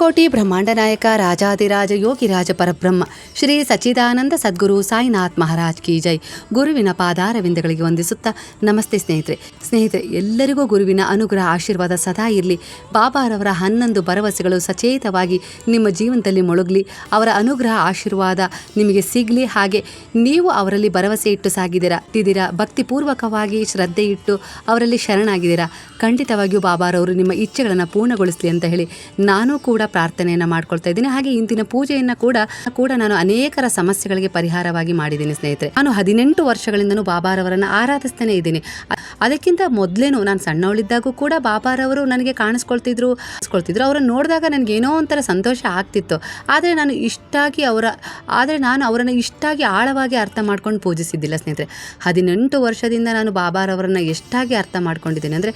ಅನಂತಕೋಟಿ ಬ್ರಹ್ಮಾಂಡ ನಾಯಕ ರಾಜಾದಿರಾಜ ಯೋಗಿರಾಜ ಪರಬ್ರಹ್ಮ, ಶ್ರೀ ಸಚ್ಚಿದಾನಂದ ಸದ್ಗುರು ಸಾಯಿನಾಥ್ ಮಹಾರಾಜ್ ಕಿ ಜೈ. ಗುರುವಿನ ಪಾದಾರವಿಂದಗಳಿಗೆ ವಂದಿಸುತ್ತಾ ನಮಸ್ತೆ ಸ್ನೇಹಿತರೆ. ಸ್ನೇಹಿತರೆ, ಎಲ್ಲರಿಗೂ ಗುರುವಿನ ಅನುಗ್ರಹ ಆಶೀರ್ವಾದ ಸದಾ ಇರಲಿ. ಬಾಬಾರವರ ಹನ್ನೊಂದು ಭರವಸೆಗಳು ಸಚೇತವಾಗಿ ನಿಮ್ಮ ಜೀವನದಲ್ಲಿ ಮೊಳಗಲಿ. ಅವರ ಅನುಗ್ರಹ ಆಶೀರ್ವಾದ ನಿಮಗೆ ಸಿಗಲಿ. ಹಾಗೆ ನೀವು ಅವರಲ್ಲಿ ಭರವಸೆ ಇಟ್ಟು ಸಾಗಿದ್ದೀರಾ ಇದ್ದೀರಾ ಭಕ್ತಿಪೂರ್ವಕವಾಗಿ ಶ್ರದ್ಧೆ ಇಟ್ಟು ಅವರಲ್ಲಿ ಶರಣಾಗಿದ್ದೀರಾ, ಖಂಡಿತವಾಗಿಯೂ ಬಾಬಾರವರು ನಿಮ್ಮ ಇಚ್ಛೆಗಳನ್ನು ಪೂರ್ಣಗೊಳಿಸಲಿ ಅಂತ ಹೇಳಿ ನಾನು ಕೂಡ ಪ್ರಾರ್ಥನೆಯನ್ನು ಮಾಡ್ಕೊಳ್ತಾ ಇದ್ದೀನಿ. ಹಾಗೆ ಇಂದಿನ ಪೂಜೆಯನ್ನು ಕೂಡ ಕೂಡ ನಾನು ಅನೇಕರ ಸಮಸ್ಯೆಗಳಿಗೆ ಪರಿಹಾರವಾಗಿ ಮಾಡಿದ್ದೀನಿ ಸ್ನೇಹಿತರೆ. ನಾನು ಹದಿನೆಂಟು ವರ್ಷಗಳಿಂದನೂ ಬಾಬಾರವರನ್ನು ಆರಾಧಿಸ್ತಾನೆ ಇದ್ದೀನಿ. ಅದಕ್ಕಿಂತ ಮೊದಲೇನು ನಾನು ಸಣ್ಣವಳಿದ್ದಾಗೂ ಕೂಡ ಬಾಬಾರವರು ನನಗೆ ಕಾಣಿಸ್ಕೊಳ್ತಿದ್ರು ಕಾಣಿಸ್ಕೊಳ್ತಿದ್ರು. ಅವರನ್ನು ನೋಡಿದಾಗ ನನಗೆ ಏನೋ ಒಂಥರ ಸಂತೋಷ ಆಗ್ತಿತ್ತು. ಆದರೆ ನಾನು ಇಷ್ಟಾಗಿ ಅವರ, ಆದರೆ ನಾನು ಅವರನ್ನು ಇಷ್ಟಾಗಿ ಆಳವಾಗಿ ಅರ್ಥ ಮಾಡ್ಕೊಂಡು ಪೂಜಿಸಿದ್ದಿಲ್ಲ ಸ್ನೇಹಿತರೆ. ಹದಿನೆಂಟು ವರ್ಷದಿಂದ ನಾನು ಬಾಬಾರವರನ್ನು ಎಷ್ಟಾಗಿ ಅರ್ಥ ಮಾಡ್ಕೊಂಡಿದ್ದೀನಿ ಅಂದರೆ,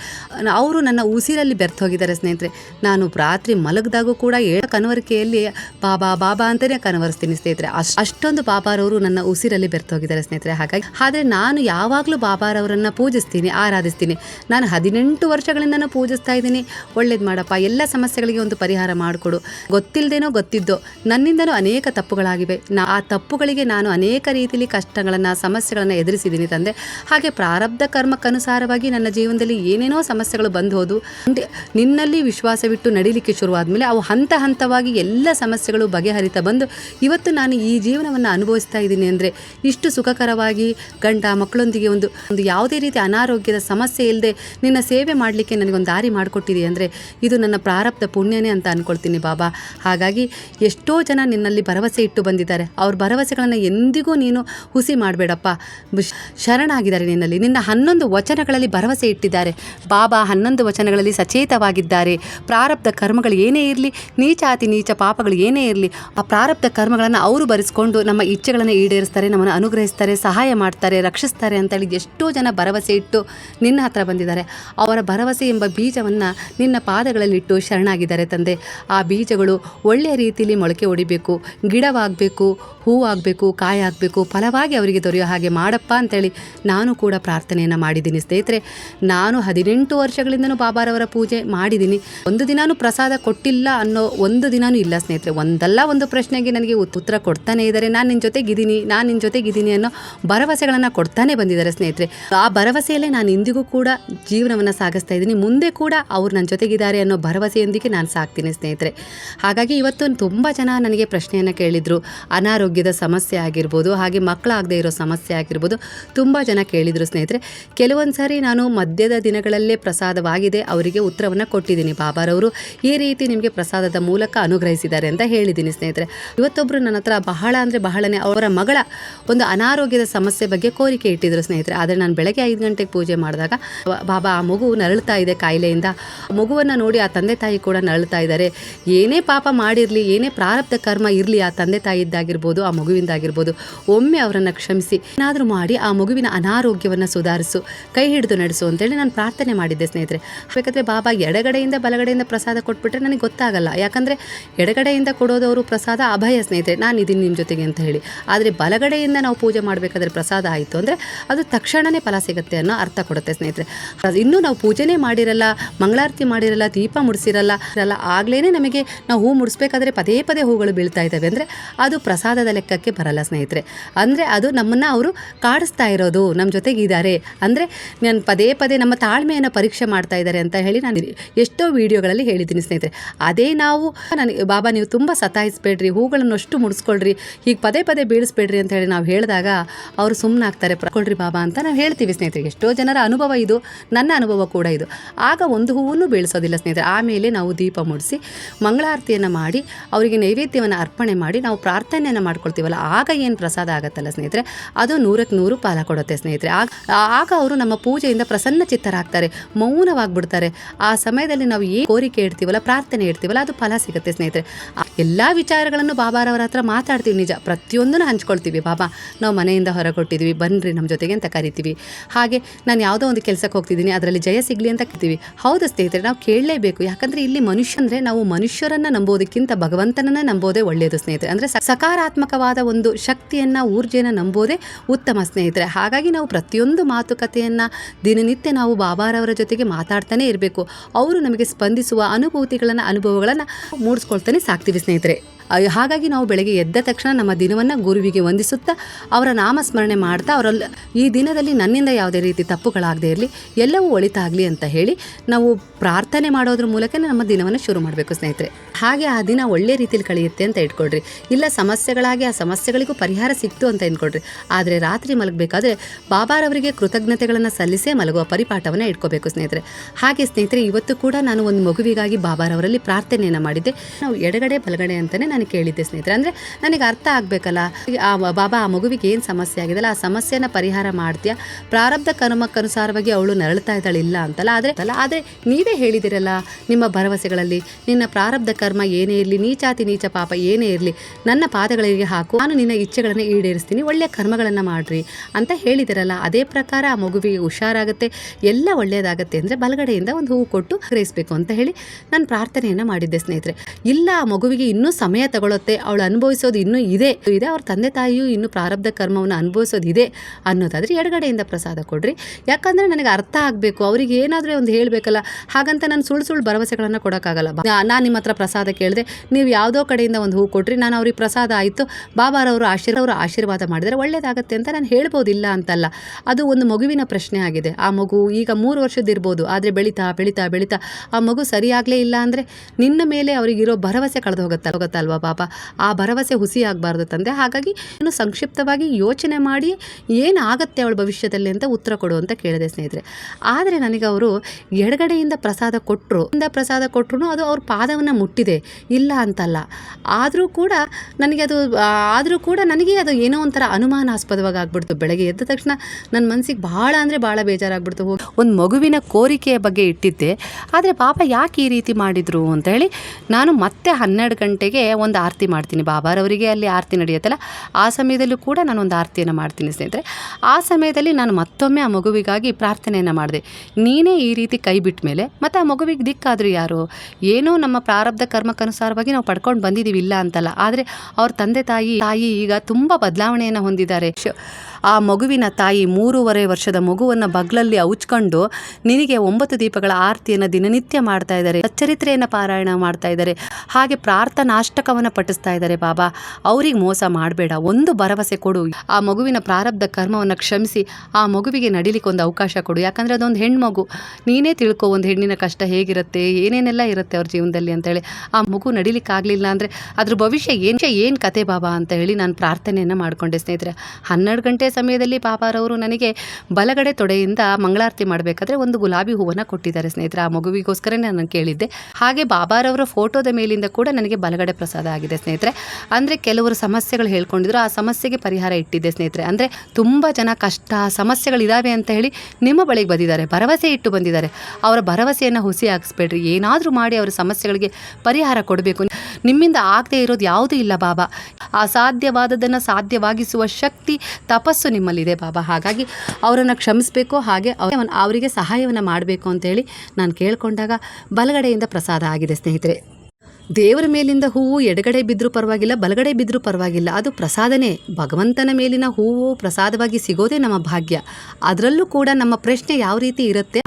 ಅವರು ನನ್ನ ಉಸಿರಲ್ಲಿ ಬೆರ್ತು ಹೋಗಿದ್ದಾರೆ ಸ್ನೇಹಿತರೆ. ನಾನು ರಾತ್ರಿ ಮಲಗಿದಾಗೂ ಕೂಡ ಹೇಳ ಕನವರಿಕೆಯಲ್ಲಿ ಬಾಬಾ ಬಾಬಾ ಅಂತಲೇ ಕನವರಿಸ್ತೀನಿ ಸ್ನೇಹಿತರೆ. ಅಷ್ಟು ಅಷ್ಟೊಂದು ಬಾಬಾರವರು ನನ್ನ ಉಸಿರಲ್ಲಿ ಬೆರೆತೋಗಿದ್ದಾರೆ ಸ್ನೇಹಿತರೆ. ಹಾಗಾಗಿ, ಆದರೆ ನಾನು ಯಾವಾಗಲೂ ಬಾಬಾರವರನ್ನು ಪೂಜಿಸ್ತೀನಿ, ಆರಾಧಿಸ್ತೀನಿ. ನಾನು ಹದಿನೆಂಟು ವರ್ಷಗಳಿಂದನೂ ಪೂಜಿಸ್ತಾ ಇದ್ದೀನಿ. ಒಳ್ಳೇದು ಮಾಡಪ್ಪ, ಎಲ್ಲ ಸಮಸ್ಯೆಗಳಿಗೆ ಒಂದು ಪರಿಹಾರ ಮಾಡಿಕೊಡು. ಗೊತ್ತಿಲ್ಲದೇನೋ ಗೊತ್ತಿದ್ದೋ ನನ್ನಿಂದನೂ ಅನೇಕ ತಪ್ಪುಗಳಾಗಿವೆ. ನಾ, ಆ ತಪ್ಪುಗಳಿಗೆ ನಾನು ಅನೇಕ ರೀತಿಯಲ್ಲಿ ಕಷ್ಟಗಳನ್ನು, ಸಮಸ್ಯೆಗಳನ್ನು ಎದುರಿಸಿದ್ದೀನಿ ತಂದೆ. ಹಾಗೆ ಪ್ರಾರಬ್ಧ ಕರ್ಮಕ್ಕನುಸಾರವಾಗಿ ನನ್ನ ಜೀವನದಲ್ಲಿ ಏನೇನೋ ಸಮಸ್ಯೆಗಳು ಬಂದು ಹೋದು ನಿನ್ನಲ್ಲಿ ವಿಶ್ವಾಸವಿಟ್ಟು ನಡೀಲಿಕ್ಕೆ ಶುರುವಾದ ಮೇಲೆ ಅವು ಹಂತ ಹಂತವಾಗಿ ಎಲ್ಲ ಸಮಸ್ಯೆಗಳು ಬಗೆಹರಿತಾ ಬಂದು ಇವತ್ತು ನಾನು ಈ ಜೀವನವನ್ನು ಅನುಭವಿಸ್ತಾ ಇದ್ದೀನಿ ಅಂದರೆ ಇಷ್ಟು ಸುಖಕರವಾಗಿ ಗಂಡ ಮಕ್ಕಳೊಂದಿಗೆ ಒಂದು ಒಂದು ಯಾವುದೇ ರೀತಿ ಅನಾರೋಗ್ಯದ ಸಮಸ್ಯೆ ಇಲ್ಲದೆ ನಿನ್ನ ಸೇವೆ ಮಾಡಲಿಕ್ಕೆ ನನಗೊಂದು ದಾರಿ ಮಾಡಿಕೊಟ್ಟಿದೆ ಅಂದರೆ ಇದು ನನ್ನ ಪ್ರಾರಬ್ಧ ಪುಣ್ಯನೇ ಅಂತ ಅಂದ್ಕೊಳ್ತೀನಿ ಬಾಬಾ. ಹಾಗಾಗಿ ಎಷ್ಟೋ ಜನ ನಿನ್ನಲ್ಲಿ ಭರವಸೆ ಇಟ್ಟು ಬಂದಿದ್ದಾರೆ. ಅವ್ರ ಭರವಸೆಗಳನ್ನು ಎಂದಿಗೂ ನೀನು ಹುಸಿ ಮಾಡಬೇಡಪ್ಪ. ಶರಣಾಗಿದ್ದಾರೆ ನಿನ್ನಲ್ಲಿ. ನಿನ್ನ ಹನ್ನೊಂದು ವಚನಗಳಲ್ಲಿ ಭರವಸೆ ಇಟ್ಟಿದ್ದಾರೆ. ಬಾಬಾ ಹನ್ನೊಂದು ವಚನಗಳಲ್ಲಿ ಸಚೇತವಾಗಿದ್ದಾರೆ. ಪ್ರಾರಬ್ಧ ಕರ್ಮಗಳು ಏನೇ ಇರಲಿ ನೀಚಾತಿ ನೀಚ ಪಾಪಗಳು ಏನೇ ಇರಲಿ, ಆ ಪ್ರಾರಬ್ಧ ಕರ್ಮಗಳನ್ನು ಅವರು ಬರೆಸ್ಕೊಂಡು ನಮ್ಮ ಇಚ್ಛೆಗಳನ್ನು ಈಡೇರಿಸ್ತಾರೆ, ನಮ್ಮನ್ನು ಅನುಗ್ರಹಿಸ್ತಾರೆ, ಸಹಾಯ ಮಾಡ್ತಾರೆ, ರಕ್ಷಿಸ್ತಾರೆ ಅಂತೇಳಿ ಎಷ್ಟೋ ಜನ ಭರವಸೆ ಇಟ್ಟು ನಿನ್ನ ಹತ್ರ ಬಂದಿದ್ದಾರೆ. ಅವರ ಭರವಸೆ ಎಂಬ ಬೀಜವನ್ನು ನಿನ್ನ ಪಾದಗಳಲ್ಲಿಟ್ಟು ಶರಣಾಗಿದ್ದಾರೆ ತಂದೆ. ಆ ಬೀಜಗಳು ಒಳ್ಳೆಯ ರೀತಿಯಲ್ಲಿ ಮೊಳಕೆ ಒಡಿಬೇಕು, ಗಿಡವಾಗಬೇಕು, ಹೂವಾಗಬೇಕು, ಕಾಯಾಗಬೇಕು, ಫಲವಾಗಿ ಅವರಿಗೆ ದೊರೆಯೋ ಹಾಗೆ ಮಾಡಪ್ಪ ಅಂತೇಳಿ ನಾನು ಕೂಡ ಪ್ರಾರ್ಥನೆಯನ್ನು ಮಾಡಿದ್ದೀನಿ. ಸ್ನೇಹಿತರೆ, ನಾನು ಹದಿನೆಂಟು ವರ್ಷಗಳಿಂದನೂ ಬಾಬಾರವರ ಪೂಜೆ ಮಾಡಿದ್ದೀನಿ. ಒಂದು ದಿನಾನೂ ಪ್ರಸಾದ ಕೊಟ್ಟಿಲ್ಲ ಅನ್ನೋ ಒಂದು ದಿನಾನೂ ಇಲ್ಲ ಸ್ನೇಹಿತರೆ. ಒಂದಲ್ಲ ಒಂದು ಪ್ರಶ್ನೆಗೆ ನನಗೆ ಉತ್- ಉತ್ತರ ಕೊಡ್ತಾನೆ ಇದ್ದಾರೆ. ನಾನು ನಿನ್ನ ಜೊತೆಗಿದ್ದೀನಿ, ನಾನು ನಿನ್ನ ಜೊತೆಗಿದ್ದೀನಿ ಅನ್ನೋ ಭರವಸೆಗಳನ್ನು ಕೊಡ್ತಾನೆ ಬಂದಿದ್ದಾರೆ ಸ್ನೇಹಿತರೆ. ಆ ಭರವಸೆಯಲ್ಲೇ ನಾನು ಇಂದಿಗೂ ಕೂಡ ಜೀವನವನ್ನು ಸಾಗಿಸ್ತಾ ಇದ್ದೀನಿ. ಮುಂದೆ ಕೂಡ ಅವರು ನನ್ನ ಜೊತೆಗಿದ್ದಾರೆ ಅನ್ನೋ ಭರವಸೆಯೊಂದಿಗೆ ನಾನು ಸಾಕ್ತೀನಿ ಸ್ನೇಹಿತರೆ. ಹಾಗಾಗಿ ಇವತ್ತು ತುಂಬ ಜನ ನನಗೆ ಪ್ರಶ್ನೆಯನ್ನು ಕೇಳಿದರು. ಅನಾರೋಗ್ಯದ ಸಮಸ್ಯೆ ಆಗಿರ್ಬೋದು, ಹಾಗೆ ಮಕ್ಕಳಾಗದೇ ಇರೋ ಸಮಸ್ಯೆ ಆಗಿರ್ಬೋದು, ತುಂಬ ಜನ ಕೇಳಿದರು ಸ್ನೇಹಿತರೆ. ಕೆಲವೊಂದು ಸಾರಿ ನಾನು ಮಧ್ಯದ ದಿನಗಳಲ್ಲೇ ಪ್ರಸಾದವಾಗಿದೆ. ಅವರಿಗೆ ಉತ್ತರವನ್ನು ಕೊಟ್ಟಿದ್ದೀನಿ. ಬಾಬಾರವರು ಈ ರೀತಿ ನಿಮಗೆ ಪ್ರಸಾದದ ಮೂಲಕ ಅನುಗ್ರಹಿಸಿದ್ದಾರೆ ಅಂತ ಹೇಳಿದ್ದೀನಿ ಸ್ನೇಹಿತರೆ. ಇವತ್ತೊಬ್ಬರು ನನ್ನ ಹತ್ರ ಬಹಳ ಅಂದರೆ ಬಹಳನೇ ಅವರ ಮಗಳ ಒಂದು ಅನಾರೋಗ್ಯದ ಸಮಸ್ಯೆ ಬಗ್ಗೆ ಕೋರಿಕೆ ಇಟ್ಟಿದ್ರು ಸ್ನೇಹಿತರೆ. ಆದರೆ ನಾನು ಬೆಳಗ್ಗೆ ಐದು ಗಂಟೆಗೆ ಪೂಜೆ ಮಾಡಿದಾಗ, ಬಾಬಾ, ಆ ಮಗು ನರಳ್ತಾ ಇದೆ ಕಾಯಿಲೆಯಿಂದ. ಮಗುವನ್ನು ನೋಡಿ ಆ ತಂದೆ ತಾಯಿ ಕೂಡ ನರಳ್ತಾ ಇದ್ದಾರೆ. ಏನೇ ಪಾಪ ಮಾಡಿರಲಿ, ಏನೇ ಪ್ರಾರಬ್ಧ ಕರ್ಮ ಇರಲಿ, ಆ ತಂದೆ ತಾಯಿದ್ದಾಗಿರ್ಬೋದು ಆ ಮಗುವಿಂದಾಗಿರ್ಬೋದು, ಒಮ್ಮೆ ಅವರನ್ನು ಕ್ಷಮಿಸಿ. ಏನಾದರೂ ಮಾಡಿ ಆ ಮಗುವಿನ ಅನಾರೋಗ್ಯವನ್ನು ಸುಧಾರಿಸು, ಕೈ ಹಿಡಿದು ನಡೆಸು ಅಂತೇಳಿ ನಾನು ಪ್ರಾರ್ಥನೆ ಮಾಡಿದ್ದೆ ಸ್ನೇಹಿತರೆ. ಬೇಕಾದರೆ ಬಾಬಾ ಎಡಗಡೆಯಿಂದ ಬಲಗಡೆಯಿಂದ ಪ್ರಸಾದ ಕೊಟ್ಬಿಟ್ರೆ ನನಗೆ ಗೊತ್ತಾಗಲ್ಲ. ಯಾಕಂದರೆ ಎಡಗಡೆಯಿಂದ ಕೊಡೋದವರು ಪ್ರಸಾದ, ಅಭಯ ಸ್ನೇಹಿತರೆ, ನಾನು ಇದೀನಿ ನಿಮ್ಮ ಜೊತೆಗೆ ಅಂತ ಹೇಳಿ. ಆದರೆ ಬಲಗಡೆಯಿಂದ ನಾವು ಪೂಜೆ ಮಾಡಬೇಕಾದ್ರೆ ಪ್ರಸಾದ ಆಯಿತು ಅಂದರೆ ಅದು ತಕ್ಷಣವೇ ಫಲ ಸಿಗುತ್ತೆ ಅನ್ನೋ ಅರ್ಥ ಕೊಡುತ್ತೆ ಸ್ನೇಹಿತರೆ. ಇನ್ನೂ ನಾವು ಪೂಜೆನೇ ಮಾಡಿರಲ್ಲ, ಮಂಗಳಾರತಿ ಮಾಡಿರಲ್ಲ, ದೀಪ ಮುಡಿಸಿರಲ್ಲ ಅಲ್ಲ ಆಗಲೇ ನಮಗೆ ನಾವು ಹೂ ಮುಡಿಸ್ಬೇಕಾದ್ರೆ ಪದೇ ಪದೇ ಹೂಗಳು ಬೀಳ್ತಾ ಇದ್ದಾವೆ ಅಂದರೆ ಅದು ಪ್ರಸಾದದ ಲೆಕ್ಕಕ್ಕೆ ಬರಲ್ಲ ಸ್ನೇಹಿತರೆ. ಅಂದರೆ ಅದು ನಮ್ಮನ್ನು ಅವರು ಕಾಡಿಸ್ತಾ ಇರೋದು ನಮ್ಮ ಜೊತೆಗಿದ್ದಾರೆ ಅಂದರೆ ನಾನು ಪದೇ ಪದೇ ನಮ್ಮ ತಾಳ್ಮೆಯನ್ನು ಪರೀಕ್ಷೆ ಮಾಡ್ತಾ ಇದ್ದಾರೆ ಅಂತ ಹೇಳಿ ನಾನು ಎಷ್ಟೋ ವಿಡಿಯೋಗಳಲ್ಲಿ ಹೇಳಿದ್ದೀನಿ ಸ್ನೇಹಿತರೆ. ಅದೇ ನಾವು, ನನಗೆ, ಬಾಬಾ, ನೀವು ತುಂಬ ಸತಾಯಿಸ್ಬೇಡ್ರಿ, ಹೂಗಳನ್ನು ಅಷ್ಟು ಮುಡಿಸ್ಕೊಳ್ರಿ, ಹೀಗೆ ಪದೇ ಪದೇ ಬೀಳಿಸ್ಬೇಡ್ರಿ ಅಂತ ಹೇಳಿ ನಾವು ಹೇಳಿದಾಗ ಅವರು ಸುಮ್ಮನಾಗ್ತಾರೆ ಪ್ರಕೊಳ್ರಿ ಬಾಬಾ ಅಂತ ನಾವು ಹೇಳ್ತೀವಿ ಸ್ನೇಹಿತರಿಗೆ. ಎಷ್ಟೋ ಜನರ ಅನುಭವ ಇದು, ನನ್ನ ಅನುಭವ ಕೂಡ ಇದು. ಆಗ ಒಂದು ಹೂವನ್ನು ಬೀಳಿಸೋದಿಲ್ಲ ಸ್ನೇಹಿತರೆ. ಆಮೇಲೆ ನಾವು ದೀಪ ಮುಡಿಸಿ, ಮಂಗಳಾರತಿಯನ್ನು ಮಾಡಿ, ಅವರಿಗೆ ನೈವೇದ್ಯವನ್ನು ಅರ್ಪಣೆ ಮಾಡಿ ನಾವು ಪ್ರಾರ್ಥನೆಯನ್ನು ಮಾಡ್ಕೊಳ್ತೀವಲ್ಲ, ಆಗ ಏನು ಪ್ರಸಾದ ಆಗುತ್ತಲ್ಲ ಸ್ನೇಹಿತರೆ? ಅದು ನೂರಕ್ಕೆ ನೂರು ಪಾಲ ಕೊಡುತ್ತೆ ಸ್ನೇಹಿತರೆ. ಆಗ ಆಗ ಅವರು ನಮ್ಮ ಪೂಜೆಯಿಂದ ಪ್ರಸನ್ನ ಚಿತ್ತರಾಗ್ತಾರೆ ಮೌನವಾಗಿಬಿಡ್ತಾರೆ. ಆ ಸಮಯದಲ್ಲಿ ನಾವು ಏನು ಕೋರಿಕೆ ಇಡ್ತೀವಲ್ಲ, ಪ್ರಾರ್ಥನೆ ಇಡ್ತೀವಲ್ಲ ಅದು ಫಲ ಸಿಗುತ್ತೆ ಸ್ನೇಹಿತರೆ. ಎಲ್ಲ ವಿಚಾರಗಳನ್ನು ಬಾಬಾರವರ ಹತ್ರ ಮಾತಾಡ್ತೀವಿ ನಿಜ. ಪ್ರತಿಯೊಂದನ್ನು ಹಂಚ್ಕೊಳ್ತೀವಿ. ಬಾಬಾ, ನಾವು ಮನೆಯಿಂದ ಹೊರಗೊಟ್ಟಿದ್ದೀವಿ ಬನ್ನಿರಿ ನಮ್ಮ ಜೊತೆಗೆ ಅಂತ ಕರಿತೀವಿ. ಹಾಗೆ ನಾನು ಯಾವುದೋ ಒಂದು ಕೆಲಸಕ್ಕೆ ಹೋಗ್ತಿದ್ದೀನಿ. ಅದರಲ್ಲಿ ಜಯ ಸಿಗಲಿ ಅಂತ ಕರಿತೀವಿ. ಹೌದು ಸ್ನೇಹಿತರೆ, ನಾವು ಕೇಳಲೇಬೇಕು. ಯಾಕಂದರೆ ಇಲ್ಲಿ ಮನುಷ್ಯ ಅಂದರೆ ನಾವು ಮನುಷ್ಯರನ್ನು ನಂಬೋದಕ್ಕಿಂತ ಭಗವಂತನನ್ನ ನಂಬೋದೇ ಒಳ್ಳೆಯದು ಸ್ನೇಹಿತರೆ. ಅಂದರೆ ಸಕಾರಾತ್ಮಕವಾದ ಒಂದು ಶಕ್ತಿಯನ್ನು, ಊರ್ಜೆಯನ್ನು ನಂಬೋದೇ ಉತ್ತಮ ಸ್ನೇಹಿತರೆ. ಹಾಗಾಗಿ ನಾವು ಪ್ರತಿಯೊಂದು ಮಾತುಕತೆಯನ್ನು ದಿನನಿತ್ಯ ನಾವು ಬಾಬಾರವರ ಜೊತೆಗೆ ಮಾತಾಡ್ತಾನೆ ಇರಬೇಕು. ಅವರು ನಮಗೆ ಸ್ಪಂದಿಸುವ ಅನುಭೂತಿಗಳನ್ನು, ಅನುಭವಗಳನ್ನು ಮೂಡಿಸ್ಕೊಳ್ತಾನೆ ಸಾಕ್ತೀವಿ ಸ್ನೇಹಿತರೆ. ಹಾಗಾಗಿ ನಾವು ಬೆಳಗ್ಗೆ ಎದ್ದ ತಕ್ಷಣ ನಮ್ಮ ದಿನವನ್ನು ಗುರುವಿಗೆ ವಂದಿಸುತ್ತಾ ಅವರ ನಾಮಸ್ಮರಣೆ ಮಾಡ್ತಾ ಅವರಲ್ಲಿ ಈ ದಿನದಲ್ಲಿ ನನ್ನಿಂದ ಯಾವುದೇ ರೀತಿ ತಪ್ಪುಗಳಾಗದೇ ಇರಲಿ, ಎಲ್ಲವೂ ಒಳಿತಾಗಲಿ ಅಂತ ಹೇಳಿ ನಾವು ಪ್ರಾರ್ಥನೆ ಮಾಡೋದ್ರ ಮೂಲಕ ನಮ್ಮ ದಿನವನ್ನು ಶುರು ಮಾಡಬೇಕು ಸ್ನೇಹಿತರೆ. ಹಾಗೆ ಆ ದಿನ ಒಳ್ಳೆ ರೀತಿಯಲ್ಲಿ ಕಳೆಯುತ್ತೆ ಅಂತ ಇಟ್ಕೊಳ್ರಿ ಇಲ್ಲ ಸಮಸ್ಯೆಗಳಾಗಿ ಆ ಸಮಸ್ಯೆಗಳಿಗೂ ಪರಿಹಾರ ಸಿಕ್ತು ಅಂತ ಇಟ್ಕೊಳ್ರಿ ಆದರೆ ರಾತ್ರಿ ಮಲಗಬೇಕಾದ್ರೆ ಬಾಬಾರವರಿಗೆ ಕೃತಜ್ಞತೆಗಳನ್ನು ಸಲ್ಲಿಸೇ ಮಲಗುವ ಪರಿಪಾಠವನ್ನು ಇಟ್ಕೋಬೇಕು ಸ್ನೇಹಿತರೆ. ಹಾಗೆ ಸ್ನೇಹಿತರೆ, ಇವತ್ತು ಕೂಡ ನಾನು ಒಂದು ಮಗುವಿಗಾಗಿ ಬಾಬಾರವರಲ್ಲಿ ಪ್ರಾರ್ಥನೆಯನ್ನು ಮಾಡಿದ್ದೆ. ನಾವು ಎಡಗಡೆ ಬಲಗಡೆ ಅಂತಲೇ ನಾನು ಕೇಳಿದ್ದೆ ಸ್ನೇಹಿತರೆ. ಅಂದರೆ ನನಗೆ ಅರ್ಥ ಆಗಬೇಕಲ್ಲ. ಆ ಬಾಬಾ, ಆ ಮಗುವಿಗೆ ಏನು ಸಮಸ್ಯೆ ಆಗಿದೆಲ್ಲ ಆ ಸಮಸ್ಯೆನ ಪರಿಹಾರ ಮಾಡ್ತೀಯಾ? ಪ್ರಾರಬ್ಧ ಕರ್ಮಕ್ಕನುಸಾರವಾಗಿ ಅವಳು ನರಳ್ತಾ ಇದ್ದಾಳೆ ಇಲ್ಲ ಅಂತಲ್ಲ. ಆದರೆ ಅಲ್ಲ ಆದರೆ ನೀವೇ ಹೇಳಿದಿರಲ್ಲ, ನಿಮ್ಮ ಭರವಸೆಗಳಲ್ಲಿ ನಿನ್ನ ಪ್ರಾರಬ್ಧ ಕರ್ಮ ಏನೇ ಇರಲಿ, ನೀಚಾತಿ ನೀಚ ಪಾಪ ಏನೇ ಇರಲಿ, ನನ್ನ ಪಾದಗಳಿಗೆ ಹಾಕು, ನಾನು ನಿನ್ನ ಇಚ್ಛೆಗಳನ್ನು ಈಡೇರಿಸ್ತೀನಿ ಒಳ್ಳೆಯ ಕರ್ಮಗಳನ್ನು ಮಾಡ್ರಿ ಅಂತ ಹೇಳಿದಿರಲ್ಲ. ಅದೇ ಪ್ರಕಾರ ಆ ಮಗುವಿಗೆ ಹುಷಾರಾಗುತ್ತೆ, ಎಲ್ಲ ಒಳ್ಳೆಯದಾಗತ್ತೆ ಅಂದರೆ ಬಲಗಡೆಯಿಂದ ಒಂದು ಹೂವು ಕೊಟ್ಟು ಗ್ರಹಿಸಬೇಕು ಅಂತ ಹೇಳಿ ನಾನು ಪ್ರಾರ್ಥನೆಯನ್ನು ಮಾಡಿದ್ದೆ ಸ್ನೇಹಿತರೆ. ಇಲ್ಲ, ಆ ಮಗುವಿಗೆ ಇನ್ನೂ ಸಮಯ ತಗೊಳುತ್ತೆ ಅವಳು ಅನುಭವಿಸೋದು ಇನ್ನೂ ಇದೆ ಇದೆ, ಅವ್ರ ತಂದೆ ತಾಯಿಯು ಇನ್ನೂ ಪ್ರಾರಬ್ಧ ಕರ್ಮವನ್ನು ಅನುಭವಿಸೋದು ಇದೆ ಅನ್ನೋದಾದ್ರೆ ಎಡಗಡೆಯಿಂದ ಪ್ರಸಾದ ಕೊಡ್ರಿ. ಯಾಕಂದರೆ ನನಗೆ ಅರ್ಥ ಆಗಬೇಕು, ಅವರಿಗೆ ಏನಾದರೂ ಒಂದು ಹೇಳಬೇಕಲ್ಲ, ಹಾಗಂತ ನಾನು ಸುಳ್ಳು ಸುಳ್ಳು ಭರವಸೆಗಳನ್ನು ಕೊಡೋಕ್ಕಾಗಲ್ಲ. ನಾನು ನಿಮ್ಮ ಹತ್ರ ಪ್ರಸಾದ ಕೇಳಿದೆ, ನೀವು ಯಾವುದೋ ಕಡೆಯಿಂದ ಒಂದು ಹೂ ಕೊಟ್ರಿ, ನಾನು ಅವ್ರಿಗೆ ಪ್ರಸಾದ ಆಯಿತು, ಬಾಬಾರವರು ಆಶೀರ್, ಅವರು ಆಶೀರ್ವಾದ ಮಾಡಿದರೆ ಒಳ್ಳೇದಾಗತ್ತೆ ಅಂತ ನಾನು ಹೇಳ್ಬೋದಿಲ್ಲ ಅಂತಲ್ಲ. ಅದು ಒಂದು ಮಗುವಿನ ಪ್ರಶ್ನೆ ಆಗಿದೆ. ಆ ಮಗು ಈಗ ಮೂರು ವರ್ಷದಿರ್ಬೋದು ಆದರೆ ಬೆಳೀತಾ ಬೆಳೀತಾ ಬೆಳೀತಾ ಆ ಮಗು ಸರಿಯಾಗಲೇ ಇಲ್ಲ ಅಂದರೆ ನಿನ್ನ ಮೇಲೆ ಅವರಿಗಿರೋ ಭರವಸೆ ಕಳೆದು ಹೋಗುತ್ತಾ ಹೋಗುತ್ತಲ್ವಾ ಪಾಪ ಆ ಭರವಸೆ ಹುಸಿ ಆಗಬಾರ್ದು ತಂದೆ. ಹಾಗಾಗಿ ಇನ್ನು ಸಂಕ್ಷಿಪ್ತವಾಗಿ ಯೋಚನೆ ಮಾಡಿ ಏನಾಗತ್ತೆ ಅವಳು ಭವಿಷ್ಯದಲ್ಲಿ ಅಂತ ಉತ್ತರ ಕೊಡು ಅಂತ ಕೇಳಿದೆ ಸ್ನೇಹಿತರೆ. ಆದರೆ ನನಗೆ ಅವರು ಎಡಗಡೆಯಿಂದ ಪ್ರಸಾದ ಕೊಟ್ಟರು ಇಂದ ಪ್ರಸಾದ ಕೊಟ್ಟರು ಅದು ಅವ್ರ ಪಾದವನ್ನು ಮುಟ್ಟಿದೆ. ಇಲ್ಲ ಅಂತಲ್ಲ. ಆದರೂ ಕೂಡ ನನಗೆ ಅದು ಆದರೂ ಕೂಡ ನನಗೆ ಅದು ಏನೋ ಒಂಥರ ಅನುಮಾನಾಸ್ಪದವಾಗಿ ಆಗ್ಬಿಡ್ತು ಬೆಳಗ್ಗೆ ಎದ್ದ ತಕ್ಷಣ ನನ್ನ ಮನಸ್ಸಿಗೆ ಭಾಳ ಅಂದರೆ ಭಾಳ ಬೇಜಾರಾಗ್ಬಿಡ್ತು. ಒಂದು ಮಗುವಿನ ಕೋರಿಕೆಯ ಬಗ್ಗೆ ಇಟ್ಟಿದ್ದೆ. ಆದರೆ ಪಾಪ ಯಾಕೆ ಈ ರೀತಿ ಮಾಡಿದರು ಅಂತ ಹೇಳಿ ನಾನು ಮತ್ತೆ ಹನ್ನೆರಡು ಗಂಟೆಗೆ ಒಂದು ಆರತಿ ಮಾಡ್ತೀನಿ. ಬಾಬಾರವರಿಗೆ ಅಲ್ಲಿ ಆರತಿ ನಡೆಯುತ್ತಲ್ಲ, ಆ ಸಮಯದಲ್ಲೂ ಕೂಡ ನಾನು ಒಂದು ಆರತಿಯನ್ನು ಮಾಡ್ತೀನಿ ಸ್ನೇಹಿತರೆ. ಆ ಸಮಯದಲ್ಲಿ ನಾನು ಮತ್ತೊಮ್ಮೆ ಆ ಮಗುವಿಗಾಗಿ ಪ್ರಾರ್ಥನೆಯನ್ನು ಮಾಡಿದೆ. ನೀನೇ ಈ ರೀತಿ ಕೈ ಬಿಟ್ಟ ಮೇಲೆ ಮತ್ತು ಆ ಮಗುವಿಗೆ ದಿಕ್ಕಾದರೂ ಯಾರು? ಏನೋ ನಮ್ಮ ಪ್ರಾರಬ್ಧ ಕರ್ಮಕ್ಕನುಸಾರವಾಗಿ ನಾವು ಪಡ್ಕೊಂಡು ಬಂದಿದ್ದೀವಿ ಇಲ್ಲ ಅಂತಲ್ಲ. ಆದರೆ ಅವ್ರ ತಂದೆ ತಾಯಿ ತಾಯಿ ಈಗ ತುಂಬ ಬದಲಾವಣೆಯನ್ನು ಹೊಂದಿದ್ದಾರೆ. ಆ ಮಗುವಿನ ತಾಯಿ ಮೂರುವರೆ ವರ್ಷದ ಮಗುವನ್ನು ಬಗ್ಲಲ್ಲಿ ಅವುಚ್ಕೊಂಡು ನಿನಗೆ ಒಂಬತ್ತು ದೀಪಗಳ ಆರತಿಯನ್ನು ದಿನನಿತ್ಯ ಮಾಡ್ತಾ ಇದ್ದಾರೆ. ಸಚ್ಚರಿತ್ರೆಯನ್ನು ಪಾರಾಯಣ ಮಾಡ್ತಾ ಇದ್ದಾರೆ. ಹಾಗೆ ಪ್ರಾರ್ಥನಾಷ್ಟಕವನ್ನು ಪಠಿಸ್ತಾ ಇದ್ದಾರೆ ಬಾಬಾ. ಅವ್ರಿಗೆ ಮೋಸ ಮಾಡಬೇಡ. ಒಂದು ಭರವಸೆ ಕೊಡು. ಆ ಮಗುವಿನ ಪ್ರಾರಬ್ಧ ಕರ್ಮವನ್ನು ಕ್ಷಮಿಸಿ. ಆ ಮಗುವಿಗೆ ನಡಿಲಿಕ್ಕೆ ಒಂದು ಅವಕಾಶ ಕೊಡು. ಯಾಕಂದರೆ ಅದೊಂದು ಹೆಣ್ಮಗು. ನೀನೇ ತಿಳ್ಕೊ ಒಂದು ಹೆಣ್ಣಿನ ಕಷ್ಟ ಹೇಗಿರುತ್ತೆ, ಏನೇನೆಲ್ಲ ಇರುತ್ತೆ ಅವ್ರ ಜೀವನದಲ್ಲಿ ಅಂತೇಳಿ. ಆ ಮಗು ನಡಿಲಿಕ್ಕಾಗಲಿಲ್ಲ ಅಂದರೆ ಅದ್ರ ಭವಿಷ್ಯ ಏನು ಏನು ಕತೆ ಬಾಬಾ ಅಂತ ಹೇಳಿ ನಾನು ಪ್ರಾರ್ಥನೆಯನ್ನು ಮಾಡಿಕೊಂಡೆ ಸ್ನೇಹಿತರೆ. ಹನ್ನೆರಡು ಗಂಟೆ ಸಮಯದಲ್ಲಿ ಪಾಪಾರವರು ನನಗೆ ಬಲಗಡೆ ತೊಡೆಯಿಂದ ಮಂಗಳಾರತಿ ಮಾಡಬೇಕಾದ್ರೆ ಒಂದು ಗುಲಾಬಿ ಹೂವನ್ನು ಕೊಟ್ಟಿದ್ದಾರೆ ಸ್ನೇಹಿತರೆ. ಆ ಮಗುವಿಗೋಸ್ಕರ ನಾನು ಕೇಳಿದ್ದೆ. ಹಾಗೆ ಬಾಬಾರವರ ಫೋಟೋದ ಮೇಲಿಂದ ಕೂಡ ನನಗೆ ಬಲಗಡೆ ಪ್ರಸಾದ ಆಗಿದೆ ಸ್ನೇಹಿತರೆ. ಅಂದರೆ ಕೆಲವರು ಸಮಸ್ಯೆಗಳು ಹೇಳ್ಕೊಂಡಿದ್ರು, ಆ ಸಮಸ್ಯೆಗೆ ಪರಿಹಾರ ಇಟ್ಟಿದ್ದೆ ಸ್ನೇಹಿತರೆ. ಅಂದರೆ ತುಂಬ ಜನ ಕಷ್ಟ ಸಮಸ್ಯೆಗಳಿದ್ದಾವೆ ಅಂತ ಹೇಳಿ ನಿಮ್ಮ ಬಳಿಗೆ ಬಂದಿದ್ದಾರೆ, ಭರವಸೆ ಇಟ್ಟು ಬಂದಿದ್ದಾರೆ. ಅವರ ಭರವಸೆಯನ್ನು ಹುಸಿ ಹಾಕಿಸ್ಬೇಡ್ರಿ. ಏನಾದರೂ ಮಾಡಿ ಅವರ ಸಮಸ್ಯೆಗಳಿಗೆ ಪರಿಹಾರ ಕೊಡಬೇಕು. ನಿಮ್ಮಿಂದ ಆಗದೇ ಇರೋದು ಯಾವುದೂ ಇಲ್ಲ ಬಾಬಾ. ಅಸಾಧ್ಯವಾದದನ್ನು ಸಾಧ್ಯವಾಗಿಸುವ ಶಕ್ತಿ, ತಪಸ್ಸು ನಿಮ್ಮಲ್ಲಿದೆ ಬಾಬಾ. ಹಾಗಾಗಿ ಅವರನ್ನು ಕ್ಷಮಿಸಬೇಕು, ಹಾಗೆ ಅವರ- ಅವರಿಗೆ ಸಹಾಯವನ್ನು ಮಾಡಬೇಕು ಅಂತೇಳಿ ನಾನು ಕೇಳಿಕೊಂಡಾಗ ಬಲಗಡೆಯಿಂದ ಪ್ರಸಾದ ಆಗಿದೆ ಸ್ನೇಹಿತರೆ. ದೇವರ ಮೇಲಿಂದ ಹೂವು ಎಡಗಡೆ ಬಿದ್ದರೂ ಪರವಾಗಿಲ್ಲ, ಬಲಗಡೆ ಬಿದ್ದರೂ ಪರವಾಗಿಲ್ಲ. ಅದು ಪ್ರಸಾದನೇ. ಭಗವಂತನ ಮೇಲಿನ ಹೂವು ಪ್ರಸಾದವಾಗಿ ಸಿಗೋದೇ ನಮ್ಮ ಭಾಗ್ಯ. ಅದರಲ್ಲೂ ಕೂಡ ನಮ್ಮ ಪ್ರಶ್ನೆ ಯಾವ ರೀತಿ ಇರುತ್ತೆ?